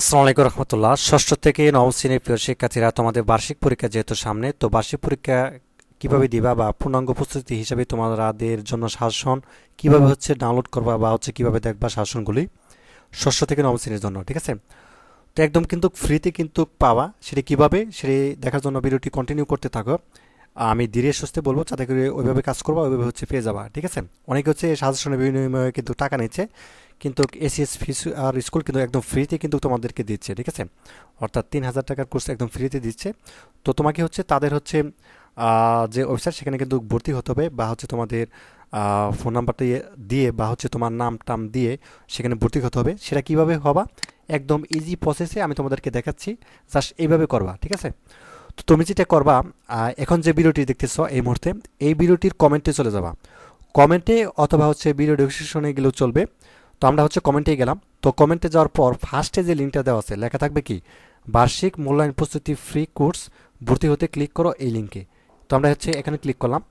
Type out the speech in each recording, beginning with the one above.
আসসালামু আলাইকুম রহমতুল্লাহ। ষষ্ঠ থেকে নবম শ্রেণির প্রিয় শিক্ষার্থীরা, তোমাদের বার্ষিক পরীক্ষা যেহেতু সামনে, তো বার্ষিক পরীক্ষা কীভাবে দিবা বা পূর্ণাঙ্গ প্রস্তুতি হিসাবে তোমাদের জন্য শাসন কীভাবে হচ্ছে ডাউনলোড করবা বা হচ্ছে কীভাবে দেখবা শাসনগুলি? ষষ্ঠ থেকে নবম শ্রেণির জন্য, ঠিক আছে? তো একদম কিন্তু ফ্রিতে কিন্তু পাওয়া সেটি কীভাবে? সেটি দেখার জন্য ভিডিওটি কন্টিনিউ করতে থাকো। আমি ধীরে সুস্থে বলব, যাতে করে ওইভাবে কাজ করবা, ওইভাবে হচ্ছে পেয়ে যাবা, ঠিক আছে? অনেকে হচ্ছে সাজেশনের বিনিময়ে কিন্তু টাকা নিচ্ছে। কিন্তু এসিএস ফিস আর স্কুল কিন্তু একদম ফ্রিতে কিন্তু তোমাদেরকে দিচ্ছে, ঠিক আছে? অর্থাৎ তিন হাজার টাকার কোর্স একদম ফ্রিতে দিচ্ছে। তো তোমাকে হচ্ছে, তাদের হচ্ছে যে ওয়েবসাইট সেখানে কিন্তু ভর্তি হতে হবে বা হচ্ছে তোমাদের ফোন নাম্বারটা দিয়ে বা হচ্ছে তোমার নাম টাম দিয়ে সেখানে ভর্তি হতে হবে। সেটা কীভাবে হবা? একদম ইজি প্রসেসে আমি তোমাদেরকে দেখাচ্ছি। জাস্ট এইভাবে করবা, ঠিক আছে? তো তুমি যেটা করবা এখন যে ভিডিওটি দেখতেছ এই মুহূর্তে, এই ভিডিওটির কমেন্টে চলে যাবা। কমেন্টে অথবা হচ্ছে ভিডিও ডিসক্রিপশনে গেলেও চলবে। তো আমরা হচ্ছে কমেন্টে গেলাম। তো কমেন্টে যাওয়ার পর ফার্স্টে যে লিঙ্কটা দেওয়া আছে, লেখা থাকবে কি? বার্ষিক মূল্যায়ন প্রস্তুতি ফ্রি কোর্স ভর্তি হতে ক্লিক করো এই লিঙ্কে তো আমরা হচ্ছে এখানে ক্লিক করলাম।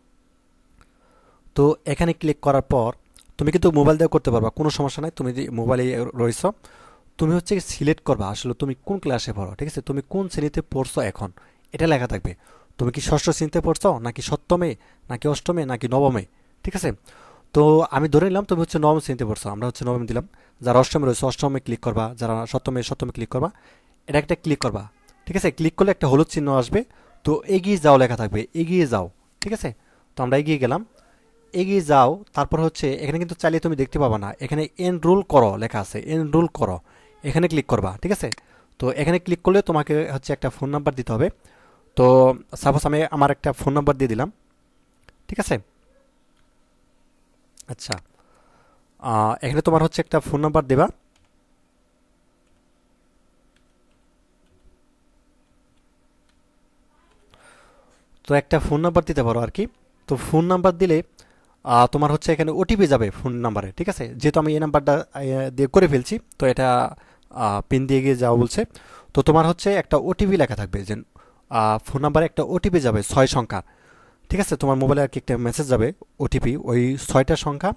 তো এখানে ক্লিক করার পর তুমি কিন্তু মোবাইল দিয়ে করতে পারবা, কোনো সমস্যা নাই। তুমি যদি মোবাইলে রয়েছ, তুমি হচ্ছে সিলেক্ট করবা আসলে তুমি কোন ক্লাসে পড়ো, ঠিক আছে? তুমি কোন শ্রেণীতে পড়ছো এখন, এটা লেখা থাকবে। তুমি কি ষষ্ঠ শ্রেণীতে পড়ছো, নাকি সপ্তমে, নাকি অষ্টমে, নাকি নবমে, ঠিক আছে? তো আমি ধরে নিলাম তুমি হচ্ছে নবম শ্রেণীতে পড়ছো, আমরা হচ্ছে নবম দিলাম। যারা অষ্টমে রয়েছে, অষ্টমে ক্লিক করবা, যারা সপ্তমে সপ্তমে ক্লিক করবা, এটা একটা ক্লিক করবা। ঠিক আছে? ক্লিক করলে একটা হলুদ চিহ্ন আসবে, তো এগিয়ে যাও লেখা থাকবে, এগিয়ে যাও। ঠিক আছে? তো আমরা এগিয়ে গেলাম। এগিয়ে যাও, তারপর হচ্ছে এখানে কিন্তু চালিয়ে তুমি দেখতে পাবা না, এখানে এনরোল করো লেখা আছে এনরোল করো। এখানে ক্লিক করবা, ঠিক আছে? তো এখানে ক্লিক করলে তোমাকে হচ্ছে একটা ফোন নাম্বার দিতে হবে। তো সাপোজ আমি আমার একটা ফোন নাম্বার দিয়ে দিলাম। ঠিক আছে? আচ্ছা। এখানে তোমার হচ্ছে একটা ফোন নাম্বার দেবা। তো একটা ফোন নাম্বার দিতে পারো আর কি। তো ফোন নাম্বার দিলে তোমার হচ্ছে এখানে ওটিপি যাবে ফোন নাম্বারে ঠিক আছে? যেহেতু আমি এই নাম্বারটা দিয়ে করে ফেলছি, তো এটা পিন দিয়ে গিয়ে যাওয়া বলছে। তো তোমার হচ্ছে একটা ওটিপি লেখা থাকবে যে ফোন নাম্বারে একটা ওটিপি যাবে, ছয় সংখ্যার ঠিক আছে, তোমার মোবাইলে আর কি একটা মেসেজ যাবে ওটিপি ওই ছয়টা সংখ্যা,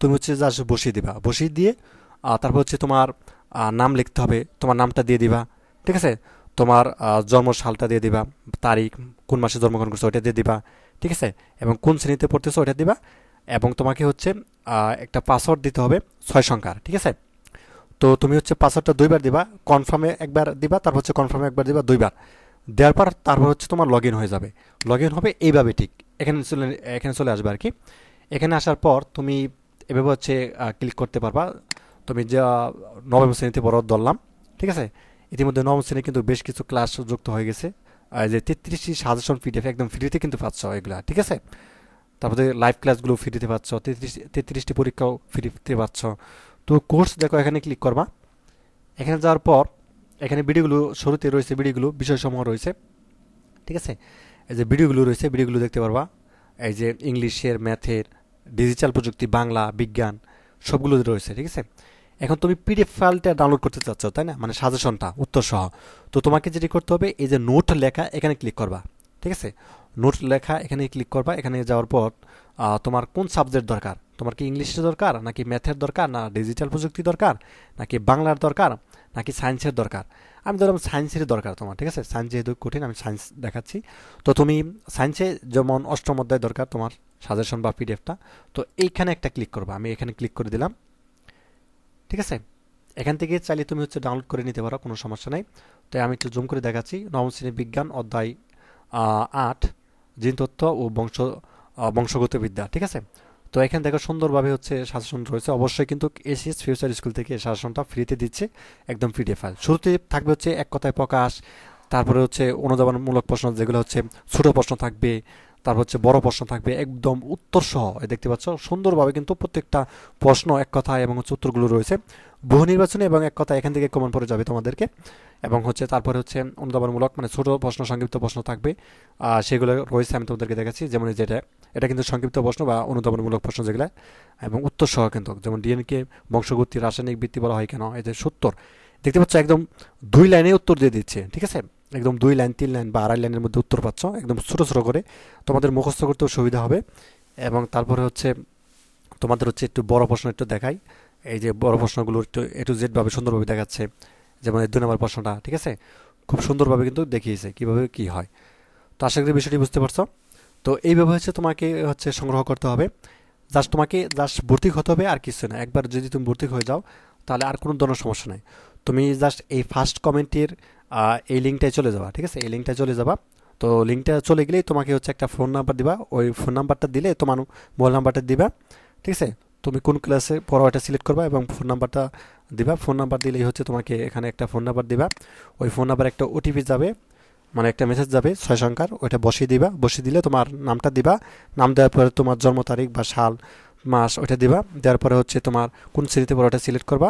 তুমি হচ্ছে জাস্ট বসিয়ে দিবা। বসিয়ে দিয়ে তারপর হচ্ছে তোমার নাম লিখতে হবে, তোমার নামটা দিয়ে দিবা। ঠিক আছে? তোমার জন্ম সালটা দিয়ে দিবা, তারিখ, কোন মাসে জন্মগ্রহণ করছ ওইটা দিয়ে দিবা। ঠিক আছে? এবং কোন শ্রেণীতে পড়তেছো ওইটা দিবা। এবং তোমাকে হচ্ছে একটা পাসওয়ার্ড দিতে হবে, ছয় সংখ্যার। ঠিক আছে? তো তুমি হচ্ছে পাসওয়ার্ডটা দুইবার দিবা কনফার্মে একবার দিবা, তারপর হচ্ছে কনফার্মে একবার দিবা, দুইবার। দেওয়ার পর তারপর হচ্ছে তোমার লগ হয়ে যাবে। লগ হবে এইভাবে ঠিক। এখানে চলে এখানে চলে আসবে আর কি এখানে আসার পর তুমি এভাবে হচ্ছে ক্লিক করতে পারবা। তুমি যা নবম শ্রেণীতে পড়ো ধরলাম, ঠিক আছে? ইতিমধ্যে নবম শ্রেণি কিন্তু বেশ কিছু ক্লাস যুক্ত হয়ে গেছে। যে তেত্রিশটি সাজেশন পিডিএফ একদম ফ্রিতে কিন্তু পাচ্ছ এগুলা, ঠিক আছে? তারপরে লাইভ ক্লাসগুলো ফ্রিতে পাচ্ছ, তেত্রিশ, তেত্রিশটি পরীক্ষাও ফ্রিতে পাচ্ছ। তো কোর্স দেখো এখানে ক্লিক করবা। এখানে যাওয়ার পর এখানে ভিডিওগুলো শুরুতে রয়েছে, ভিডিওগুলো বিষয়সমূহ রয়েছে। ঠিক আছে? এই যে ভিডিওগুলো রয়েছে, ভিডিওগুলো দেখতে পারবা। এই যে ইংলিশের, ম্যাথের, ডিজিটাল প্রযুক্তি, বাংলা, বিজ্ঞান, সবগুলো রয়েছে, ঠিক আছে? এখন তুমি পিডিএফ ফাইলটা ডাউনলোড করতে চাচ্ছ, তাই না? মানে সাজেশনটা উত্তর সহ তো তোমাকে যেটি করতে হবে, এই যে নোট লেখা এখানে ক্লিক করবা, ঠিক আছে? নোট লেখা এখানে ক্লিক করবা, এখানে যাওয়ার পর তোমার কোন সাবজেক্ট দরকার? তোমার কি ইংলিশের দরকার? নাকি ম্যাথের দরকার? না ডিজিটাল প্রযুক্তি দরকার? নাকি বাংলার দরকার? নাকি সায়েন্সের দরকার? আমি ধরলাম সায়েন্সেরই দরকার তোমার, ঠিক আছে? সায়েন্স যেহেতু কঠিন, আমি সায়েন্স দেখাচ্ছি। তো তুমি সায়েন্সে যেমন অষ্টম অধ্যায় দরকার তোমার সাজেশন বা পিডিএফটা তো এইখানে একটা ক্লিক করবা। আমি এখানে ক্লিক করে দিলাম। ঠিক আছে? এখান থেকে চাইলে তুমি হচ্ছে ডাউনলোড করে নিতে পারো, কোনো সমস্যা নেই। তো আমি একটু জুম করে দেখাচ্ছি। নবম শ্রেণি বিজ্ঞান অধ্যায় আট জিন তত্ত্ব ও বংশ বংশগত বিদ্যা, ঠিক আছে? তো এখানে দেখো সুন্দরভাবে হচ্ছে শাসন রয়েছে। অবশ্যই কিন্তু এসিএস ফিউচার স্কুল থেকে শাসনটা ফ্রিতে দিচ্ছে, একদম পিডিএফ ফাইল শুরুতে থাকবে হচ্ছে এক কথায় প্রকাশ, তারপরে হচ্ছে অনুদানমূলক প্রশ্ন, যেগুলো হচ্ছে ছোটো প্রশ্ন থাকবে তারপর হচ্ছে বড় প্রশ্ন থাকবে, একদম উত্তর সহ দেখতে পাচ্ছ, সুন্দরভাবে কিন্তু প্রত্যেকটা প্রশ্ন এক কথায় এবং হচ্ছে উত্তরগুলো রয়েছে। বহু নির্বাচনী এবং এক কথা এখান থেকে কমন পড়ে যাবে তোমাদেরকে। এবং হচ্ছে তারপরে হচ্ছে অনুধাবনমূলক মানে ছোট প্রশ্ন, সংক্ষিপ্ত প্রশ্ন থাকবে। সেগুলো রয়েছে, আমি তোমাদেরকে দেখাচ্ছি। যেমন যেটা এটা কিন্তু সংক্ষিপ্ত প্রশ্ন বা অনুধাবনমূলক প্রশ্ন যেগুলো। এবং উত্তর সহ কিন্তু, যেমন ডিএনকে বংশগতি, রাসায়নিক বৃত্তি বলা হয় কেন? এই যে সত্তর। দেখতে পাচ্ছ, একদম দুই লাইনে উত্তর দিয়ে দিচ্ছে, ঠিক আছে? একদম দুই লাইন, তিন লাইন বা আড়াই লাইনের মধ্যে উত্তর পাচ্ছ, একদম ছোটো ছোটো করে। তোমাদের মুখস্থ করতেও সুবিধা হবে। এবং তারপরে হচ্ছে তোমাদের হচ্ছে একটু বড় প্রশ্ন একটু দেখাই। এই যে বড় প্রশ্নগুলো একটু এ টু জেড সুন্দরভাবে দেখাচ্ছে। যেমন দুই নম্বর প্রশ্নটা, ঠিক আছে? খুব সুন্দরভাবে কিন্তু দেখিয়েছে কীভাবে কি হয়। তো আশা করি বিষয়টি বুঝতে পারছ। তো এইভাবে হচ্ছে তোমাকে হচ্ছে সংগ্রহ করতে হবে। জাস্ট তোমাকে, জাস্ট ভর্তি হতে হবে আর কিছু না। একবার যদি তুমি ভর্তি হয়ে যাও, তাহলে আর কোনো ধরনের সমস্যা নাই। তুমি জাস্ট এই ফার্স্ট কমেন্টের এই লিঙ্কটায় চলে যাবা, ঠিক আছে? এই লিঙ্কটায় চলে যাবা। তো লিঙ্কটা চলে গেলেই তোমাকে হচ্ছে একটা ফোন নাম্বার দিবা। ওই ফোন নাম্বারটা দিলে তোমার মোবাইল নাম্বারটা দিবা, ঠিক আছে? তুমি কোন ক্লাসে পড়ো এটা সিলেক্ট করবা এবং ফোন নাম্বারটা দিবা। ফোন নাম্বার দিলেই হচ্ছে তোমাকে এখানে একটা ফোন নাম্বার দিবা। ওই ফোন নাম্বার একটা ওটিপি যাবে মানে একটা মেসেজ যাবে, ছয় সংখ্যার, ওইটা বসিয়ে দিবা। বসিয়ে দিলে তোমার নামটা দিবা। নাম দেওয়ার পরে তোমার জন্ম তারিখ বা সাল, মাস, ওইটা দিবা। দেওয়ার পরে হচ্ছে তোমার কোন শ্রেণীতে পড়ো ওটা সিলেক্ট করবা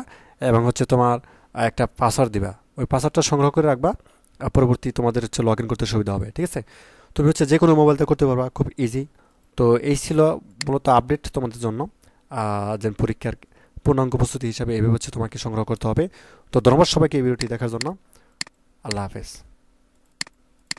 এবং হচ্ছে তোমার একটা পাসওয়ার্ড দিবা। ওই পাসওয়ার্ডটা সংগ্রহ করে রাখবা পরবর্তী তোমাদের হচ্ছে লগ করতে সুবিধা হবে, ঠিক আছে? তুমি হচ্ছে যে কোনো মোবাইলতে করতে পারবা, খুব ইজি তো এই ছিল মূলত আপডেট তোমাদের জন্য যেন পরীক্ষার পূর্ণাঙ্গ প্রস্তুতি হিসাবে এভাবে হচ্ছে তোমাকে সংগ্রহ করতে হবে। তো ধন্যবাদ সবাইকে এই ভিডিওটি দেখার জন্য। আল্লাহ হাফেজ।